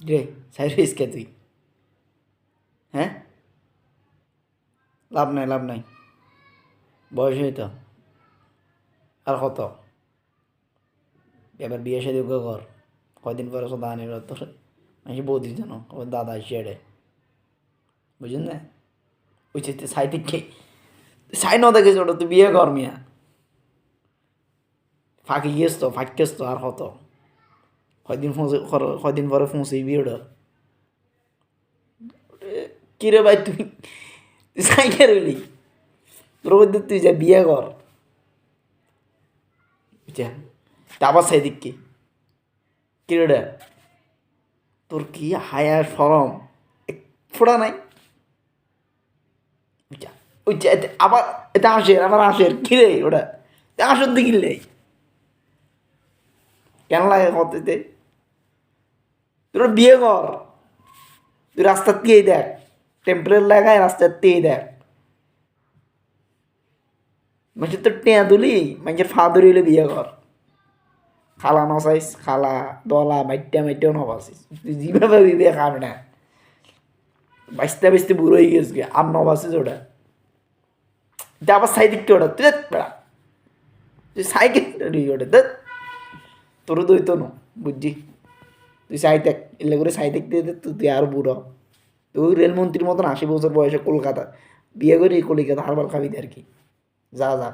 রে সাইরিস কে তুই। হ্যাঁ? লাভ নাই লাভ নাই। বয়স হইতো আর কত? এবার বিয়ে সাথে কর। কয়দিন পরে সব দানের তোর? আমি বৌদি জানো ওর দাদা এসে বুঝলেন না? ওই চেতে সাই থেকে সাই ন দেখেছ ওটা, তুই বিয়ে কর মিয়া। ফাঁকি গিয়েছ তো ফাঁকিস তো, আর কত? কয়দিন ফোঁসে কয়দিন পরে ফোঁসে বিয়েটা? কিরে ভাই তুই তুই সাইকে রইলি তোর মধ্যে তুই যা বিয়ে কর। বুঝা তারপর দিক কি? কিরে তোর কি হায়া সরম? এক ফোড়া নাই? বুঝা ওই আবার এটা আসের, আবার আসের। কিরে ওটা? আসর দিকিলে কেন লাগে কততে তোর বিয়ে কর। তুই রাস্তার দিয়েই দেখ। টেম্পারের লাগায় রাস্তার দিয়েই দেখ। মানুষের তো টেয়া তুলি মানুষের ফা ধরিলে বিয়ে কর। খালা নসাইস খালা দলা মাইটা মাইটাও নবাসিস তুই যেভাবে বিয়ে খাবে না। বাঁচতে বাঁচতে বুড়ো হয়ে গেছে আর নবাসিস ওটা। এটা আবার সাইড দিকটা ওটা, তুই বেড়া। তুই সাইকেল ওটা তোর দইতো না বুঝছি তুই সাই দেখ এলে করে সাই দেখতে তুই আর বুড়ো। তুই রেলমন্ত্রীর মতন আশি বছর বয়সে কলকাতা, বিয়ে করে কলিকাতা হারবার খাবি আর কি। যা যা।